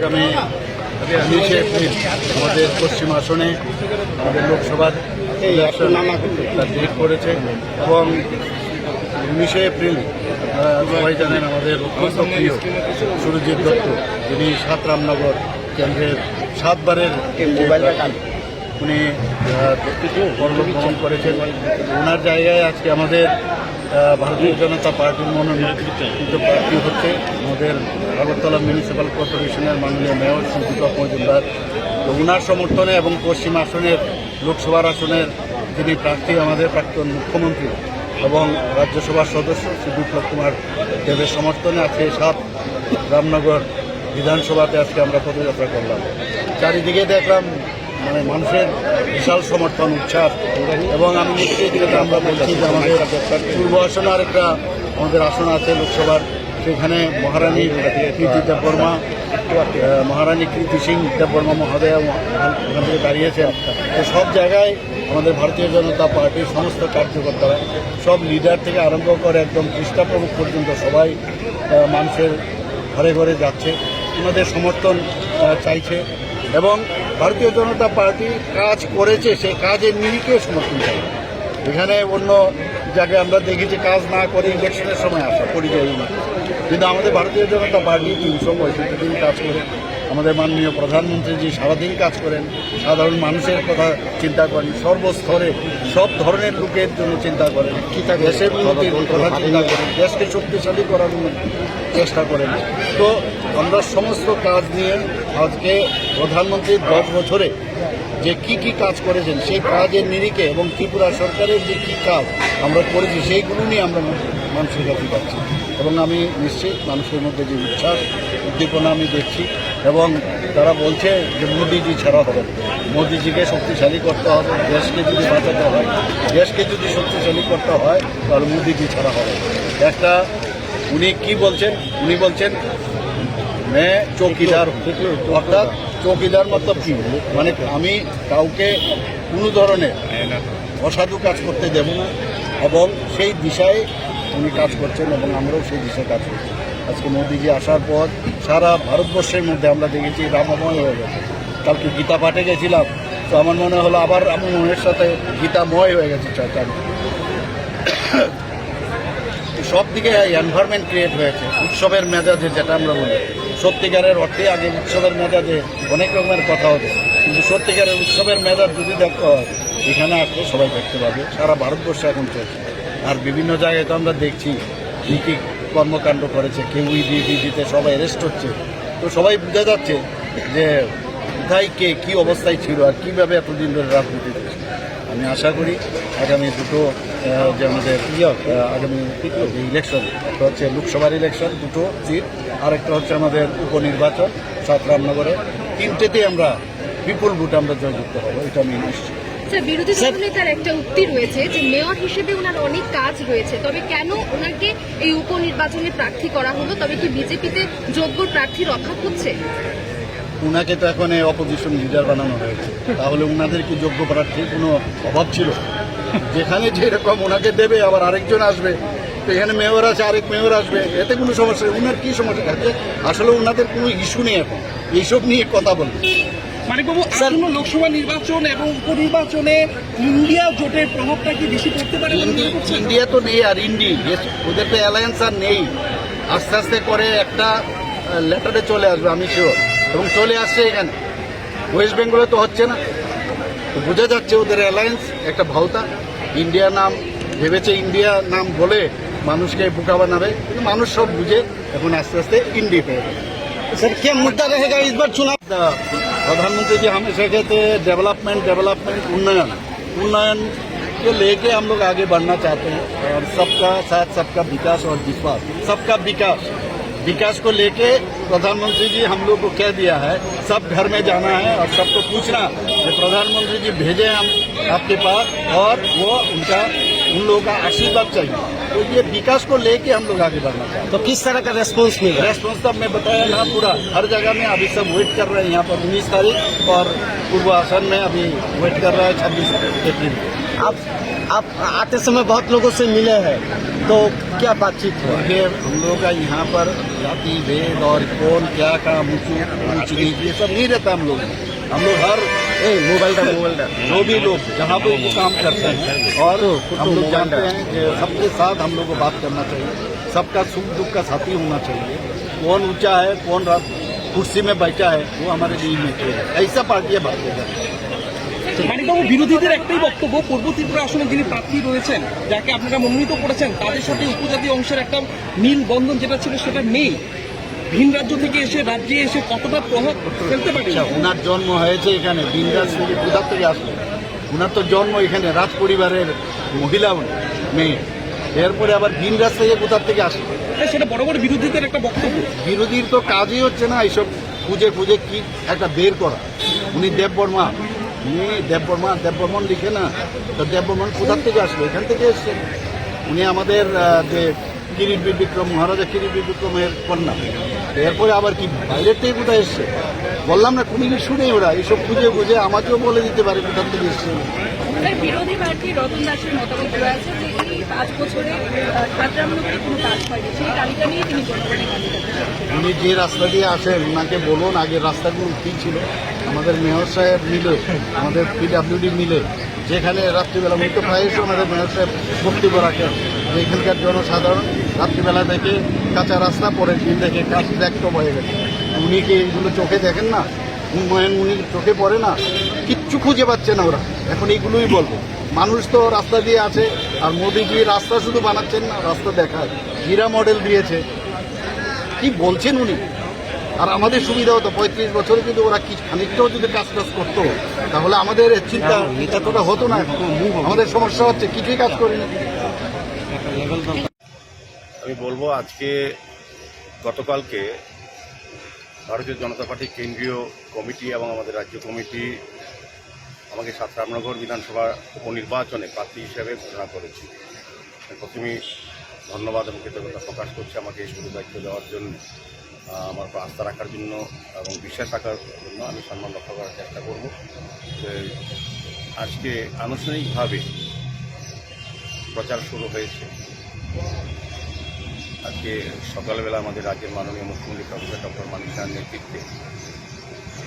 আগামী উনিশে এপ্রিল আমাদের পশ্চিম আসনে আমাদের লোকসভার ডেট করেছে এবং উনিশে এপ্রিল সবাই জানেন আমাদের অত্যন্ত প্রিয় সুরজিৎ দত্ত যিনি সাত রামনগর কেন্দ্রের সাতবারের উনি কর্মগ্রহণ করেছেন। ওনার জায়গায় আজকে আমাদের ভারতীয় জনতা পার্টির মনোনীত প্রার্থী হচ্ছে আমাদের আগরতলা মিউনিসিপ্যাল কর্পোরেশনের মাননীয় মেয়র সুদীপক মজুমদার। তো ওনার সমর্থনে এবং পশ্চিম আসনের লোকসভার আসনের যিনি প্রার্থী, আমাদের প্রাক্তন মুখ্যমন্ত্রী এবং রাজ্যসভার সদস্য শ্রী বিপ্লব কুমার দেবের সমর্থনে আজকে সাত রামনগর বিধানসভাতে আজকে আমরা পদযাত্রা করলাম। চারিদিকে দেখলাম মানে মানুষের বিশাল সমর্থন উচ্ছ্বাস এবং আমি নিশ্চিত যেটা আমরা বলছি যে আমাদের পূর্ব আসনে আরেকটা আমাদের আসন আছে লোকসভার, সেখানে মহারানী কীর্তি দেববর্মা মহারানী কীর্তি সিং দেববর্মা মহোদয় ওখান থেকে দাঁড়িয়েছেন। তো সব জায়গায় আমাদের ভারতীয় জনতা পার্টির সমস্ত কার্যকর্তারা, সব লিডার থেকে আরম্ভ করে একদম খ্রিস্টাপ্রমুখ পর্যন্ত সবাই মানুষের ঘরে ঘরে যাচ্ছে। ওনাদের সমর্থন চাইছে। এবং ভারতীয় জনতা পার্টি কাজ করেছে সেই কাজের নিজেকে সমর্থন করে এখানে অন্য জায়গায় আমরা দেখেছি কাজ না করে ইলেকশনের সময় আসা পরিযায়ী কিন্তু আমাদের ভারতীয় জনতা পার্টি তিনশো পঁয়ষট্টি দিন কাজ করে। আমাদের মাননীয় প্রধানমন্ত্রীজি সারাদিন কাজ করেন, সাধারণ মানুষের কথা চিন্তা করেন, সর্বস্তরে সব ধরনের লোকের জন্য চিন্তা করেন। দেশের উন্নতির কথা চিন্তা করেন, দেশকে শক্তিশালী করার চেষ্টা করেন। তো আমরা সমস্ত কাজ নিয়ে আজকে প্রধানমন্ত্রীর দশ বছরে যে কি কি কাজ করেছেন, সেই কাজের নিরিখে এবং ত্রিপুরা সরকারের যে কি কাজ আমরা করেছি, সেইগুলো নিয়ে আমরা মানুষের কাছে পাচ্ছি এবং আমি নিশ্চিত মানুষের মধ্যে যে উচ্ছ্বাস, উদ্দীপনা আমি দেখছি এবং তারা বলছে যে মোদিজি ছাড়া হবে। মোদিজিকে শক্তিশালী করতে হবে, দেশকে যদি বাঁচাতে হয়, দেশকে যদি শক্তিশালী করতে হয়, তাহলে মোদিজি ছাড়া হবে। একটা, উনি কি বলছেন? উনি বলছেন, মে চৌকিদার অর্থাৎ চৌকিদার মতলব কি? মানে আমি কাউকে কোনো ধরনের অসাধু কাজ করতে দেব না এবং সেই দিশায় উনি কাজ করছেন এবং আমরাও সেই দিশে কাজ করছি। আজকে মোদিজি আসার পর সারা ভারতবর্ষের মধ্যে আমরা দেখেছি রামময় হয়ে গেছে। কালকে গীতা পাঠে গেছিলাম, তো আমার মনে হলো আবার আমার মনের সাথে গীতাময় হয়ে গেছে চারটা সব দিকে এনভায়রনমেন্ট ক্রিয়েট হয়েছে, উৎসবের মেজাজে যেটা আমরা বলি। সত্যিকারের অর্থে আগে উৎসবের মেজাজে অনেক রকমের কথা হতো, কিন্তু সত্যিকারের উৎসবের মেজাজ যদি দেখতে হয়, এখানে আসলে সবাই দেখতে পাবে, সারা ভারতবর্ষে এখন চলছে। আর বিভিন্ন জায়গায় তো আমরা দেখছি কী কী কর্মকাণ্ড করেছে কেউ ইডি ডিডিতে সবাই অ্যারেস্ট হচ্ছে। তো সবাই বোঝা যাচ্ছে যে কোথায় কে কী অবস্থায় ছিল আর কীভাবে এতদিন ধরে রাজনীতি করছে। আমি আশা করি আগামী দুটো যে আমাদের ইয়ে, আগামী ইলেকশন একটা হচ্ছে লোকসভার ইলেকশন দুটো সিট আরেকটা হচ্ছে আমাদের উপনির্বাচন সাত রামনগরে। তিনটেতেই আমরা বিপুল ভোট আমরা জয়যুক্ত হব এটা আমি নিশ্চিত। স্যার বিরোধী দলনেতার একটা উক্তি রয়েছে যে মেয়র হিসেবে ওনার অনেক কাজ রয়েছে। তবে কেন ওনাকে এই উপনির্বাচনে প্রার্থী করা হলো? তবে কি বিজেপিতে যোগ্য প্রার্থীর অভাব হচ্ছে? উনাকে তো এখন অপোজিশন লিডার বানানো হয়েছে। তাহলে উনাদের কি যোগ্য প্রার্থীর কোনো অভাব ছিল? যেখানে যেরকম ওনাকে দেবে আবার আরেকজন আসবে। তো এখানে মেয়র আছে আরেক মেয়র আসবে। এতে কোনো সমস্যা নেই। উনার কি সমস্যা? আছে আসলে ওনাদের কোনো ইস্যু নেই এখন। এইসব নিয়ে কথা বলবে। মানিকবাবু ইন্ডিয়া জোটের প্রভাবটা কি বেশি পড়তে পারে ইন্ডিয়া তো নেই আর ইন্ডি ওদের তো অ্যালায়েন্স আর নেই। আস্তে আস্তে করে একটা লেটারে চলে আসবে আমি শিওর এবং চলে আসছে এখানে। ওয়েস্ট বেঙ্গলে তো হচ্ছে না। বোঝা যাচ্ছে ওদের অ্যালায়েন্স একটা ভাওতা। ইন্ডিয়া নাম ভেবেছে ইন্ডিয়া নাম বলে মানুষকে বোকা বানাবে। কিন্তু মানুষ সব বুঝে এখন আস্তে আস্তে ইন্ডি হয়ে গেছে। স্যার কে মুদ্রা রেহেগা ইসবার চুনাব प्रधानमंत्री जी हमेशा कहते हैं डेवलपमेंट डेवलपमेंट उन्नयन। उन्नयन को लेके हम लोग आगे बढ़ना चाहते हैं और सबका साथ, सबका विकास और विश्वास, सबका विकास। विकास को लेके प्रधानमंत्री जी, हम लोग को कह दिया है, सब घर में जाना है और सबको पूछना कि प्रधानमंत्री जी भेजे हम आपके पास और वो उनका उन लोगों का आशीर्वाद चाहिए। तो ये विकास को लेके हम लोग आगे बढ़ना चाहते हैं। तो किस तरह का रेस्पॉन्स मिलेगा रेस्पॉन्स तब मैं बताया ना पूरा हर जगह में अभी सब वेट कर रहे हैं यहाँ पर उन्नीस तारीख और पूर्व आसन में अभी वेट कर रहा है छब्बीस अप्रैल आप आप आते समय बहुत लोगों से मिले हैं तो क्या बातचीत हुआ? देखिए हम लोग का यहाँ पर जाति भेद और कौन क्या काम ऊँची ऊंच ये सब नहीं रहता हम लोग हम लोग हर मोबाइल का मोबाइल का जो भी लोग जहाँ पे वो काम करते हैं और हम लोग जानते हैं कि सबके साथ हम लोग को बात करना चाहिए सबका सुख दुख का साथी होना चाहिए कौन ऊंचा है कौन रात कुर्सी में बैठा है वो हमारे बीच में है ऐसा पार्टियां बातें करती हैं মানিকবাবু বিরোধীদের একটাই বক্তব্য পূর্ব ত্রিপুরা আসনে যিনি প্রার্থী রয়েছেন যাকে আপনারা মনোনীত করেছেন তাদের সাথে উপজাতি অংশের একটা মিল বন্ধন যেটা ছিল সেটা নেই ভিন রাজ্য থেকে এসে রাজ্যে এসে কতটা প্রভাব ফেলতে পারে? আচ্ছা ওনার জন্ম হয়েছে এখানে বিন্দাস থেকে কোথা থেকে আসলো? ওনার তো জন্ম এখানে রাজ পরিবারের মহিলা মেয়ে। এরপরে আবার বিন্দাস থেকে কোথা থেকে আসলো? সেটা বড় বড় বিরোধীদের একটা বক্তব্য। বিরোধীর তো কাজই হচ্ছে না এইসব খুঁজে খুঁজে কি একটা বের করা। উনি দেববর্মা উনি দেববর্মা দেববর্মন লিখে না তো দেববর্মন কোথা থেকে আসলো? এখান থেকে এসছে উনি আমাদের যে কিরিট বীর বিক্রম মহারাজা কিরিট বীর বিক্রমের কন্যা। এরপরে আবার কি বাইরের থেকে কোথায় এসছে? বললাম না কোনো কিছু নেই ওরা এইসব খুঁজে খুঁজে আমাকেও বলে দিতে পারে কোথা থেকে এসছে। বিরোধী প্রার্থী রতন দাসের মতামত রয়েছে যে এই পাঁচ বছরে খাদ্রামনগরে কোনো কাজ হয়নি সেই তালিকা নিয়ে তিনি উনি যে রাস্তা দিয়ে আসেন ওনাকে বলুন আগের রাস্তাগুলো কী ছিল? আমাদের মেয়র সাহেব মিলে আমাদের পিডাব্লিউডি মিলে যেখানে রাত্রিবেলা উনি তো প্রায়শ আমাদের মেয়র সাহেব বক্তব্য রাখেন। যে এখানকার জনসাধারণ রাত্রিবেলা দেখে কাঁচা রাস্তা পরের দিন দেখে কাজ দেখতে হয়ে গেছে। উনি কি এইগুলো চোখে দেখেন না? উন্নয়ন উনি চোখে পড়ে না। কিচ্ছু খুঁজে পাচ্ছে না ওরা। এখন এইগুলোই বলব। মানুষ তো রাস্তা দিয়ে আছে আর মোদিজি রাস্তা শুধু বানাচ্ছেন না রাস্তা দেখায়। হীরা মডেল দিয়েছে। কি বলছেন উনি? আর আমাদের সুবিধা হতো পঁয়ত্রিশ বছরে যদি ওরা কি খানিকটাও যদি কাজ টাজ করতো তাহলে আমাদের চিন্তা এতটা হতো না। আমাদের সমস্যা হচ্ছে কিছুই কাজ করিনি। আমি বলব আজকে গতকালকে ভারতীয় জনতা পার্টির কেন্দ্রীয় কমিটি এবং আমাদের রাজ্য কমিটি আমাকে সাত রামনগর বিধানসভা উপনির্বাচনে প্রার্থী হিসেবে ঘোষণা করেছি। প্রথমেই ধন্যবাদ এবং কৃতজ্ঞতা প্রকাশ করছি আমাকে এই দায়িত্ব দেওয়ার জন্য আমার উপর আস্থা রাখার জন্য এবং বিশ্বাস রাখার জন্য আমি সম্মান রক্ষা করার চেষ্টা করব। আজকে আনুষ্ঠানিকভাবে প্রচার শুরু হয়েছে। আজকে সকালবেলা আমাদের রাজ্যের মাননীয় মুখ্যমন্ত্রী প্রফেসর ডক্টর মানিক শাহের নেতৃত্বে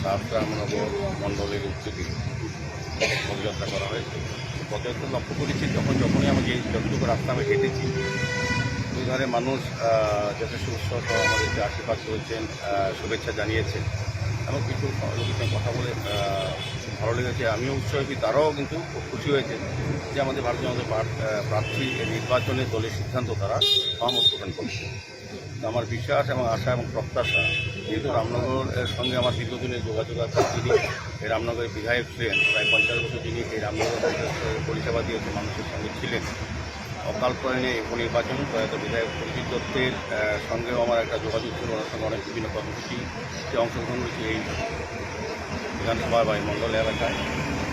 সাত রামনগর মণ্ডলের উদ্যোগে পদযাত্রা করা হয়েছে। পদযাত্রা লক্ষ্য করেছি যখন যখনই আমি যে যতটুকু রাস্তা আমি হেঁটেছি, দুই ধারে মানুষ যথেষ্ট উৎসাহ আমাদেরকে আশীর্বাদ করেছেন শুভেচ্ছা জানিয়েছেন। এবং কিছু লোকের সঙ্গে কথা বলে ভালো লেগেছে। আমিও উৎসাহী, তারাও কিন্তু খুশি হয়েছে যে আমাদের ভারতীয় জনতা প্রার্থী নির্বাচনে দলের সিদ্ধান্ত তারা সহমত প্রদান করছে। আমার বিশ্বাস এবং আশা এবং প্রত্যাশা, যেহেতু রামনগরের সঙ্গে আমার দীর্ঘদিনের যোগাযোগ আছে, যিনি এই রামনগরের বিধায়ক ছিলেন, প্রায় পঞ্চাশ বছর যিনি এই রামনগর পরিষেবা দিয়েছে মানুষের সঙ্গে ছিলেন অকাল প্রয়াণে এই উপনির্বাচন প্রয়াত বিধায়ক পরিচিত দত্তের সঙ্গেও আমার একটা যোগাযোগ ছিল, ওনার সঙ্গে অনেক বিভিন্ন কর্মসূচিতে অংশগ্রহণ করেছি এই বিধানসভা বা এই মণ্ডল এলাকায়।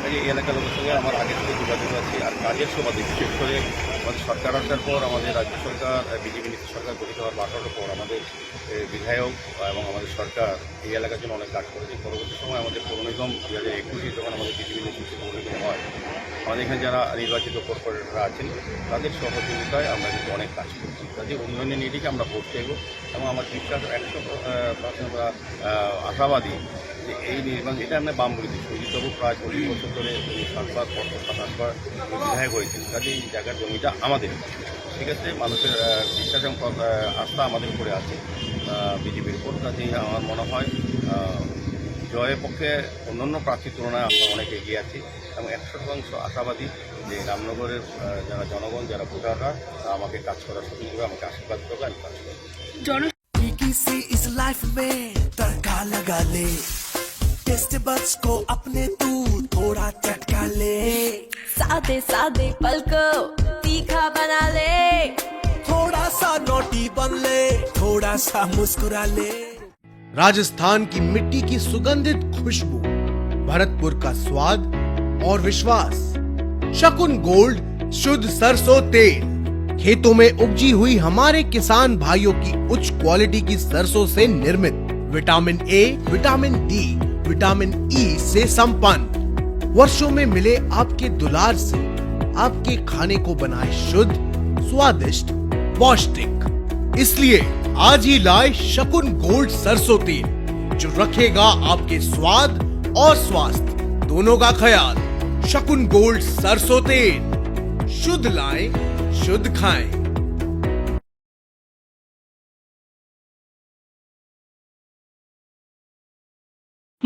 কাজে এই এলাকার লোকের সঙ্গে আমার আগে থেকে যোগাযোগ আছে আর কাজের সুবাদে বিশেষ করে আমাদের সরকার আসার পর আমাদের রাজ্য সরকার বিজেপি নীতি সরকার গঠিত হওয়ার বারোটার পর আমাদের বিধায়ক এবং আমাদের সরকার এই এলাকার জন্য অনেক কাজ করেছে। পরবর্তী সময় আমাদের পৌর নিগম দু হাজার একুশে যখন আমাদের বিজেপি নেতৃত্বে পৌর নিগম হয়, আমাদের এখানে যারা নির্বাচিত কর্পোরেটররা আছেন, তাদের সহযোগিতায় আমরা কিন্তু অনেক কাজ করছি। কাজে উন্নয়নের নিরিখে আমরা ভোট চাইব এবং আমার বিশ্বাস একশো আমরা আশাবাদী যে এই নির্বাচন, এটা আমরা বাম সুজিতবাবু প্রায় চল্লিশ বছর ধরে তিনি সাতবার পর সাতাশবার বিধায়ক হয়েছেন। কাজে এই জায়গার জমিটা আমাদের। ঠিক আছে মানুষের বিশ্বাস এবং আস্থা আমাদের উপরে আছে। বিজেপির উপর। কাজেই আমার মনে হয় জয়ের পক্ষে অন্যান্য প্রার্থীর তুলনায় আমরা অনেক এগিয়ে আছি এবং একশো শতাংশ আশাবাদী যে রামনগরের যারা জনগণ যারা ভোটাররা তারা আমাকে কাজ করার সুযোগ দেবে আমাকে আশীর্বাদ করবে আমি কাজ করব। टेस्ट बड्स को अपने तू थोड़ा चटका ले। सादे सादे पल को तीखा बना ले। थोड़ा सा नोटी बन ले थोड़ा सा मुस्कुरा ले। राजस्थान की मिट्टी की सुगंधित खुशबू भरतपुर का स्वाद और विश्वास। शकुन गोल्ड शुद्ध सरसों तेल। खेतों में उपजी हुई हमारे किसान भाइयों की उच्च क्वालिटी की सरसों से निर्मित। Vitamin A vitamin D vitamin E e से संपन्न। वर्षों में मिले आपके दुलार से आपके खाने को बनाए शुद्ध, स्वादिष्ट, पौष्टिक। इसलिए आज ही लाए शकुन गोल्ड सरसों तेल, जो रखेगा आपके स्वाद और स्वास्थ्य। दोनों का ख्याल, शकुन गोल्ड सरसों तेल। शुद्ध लाएँ, शुद्ध खाएँ।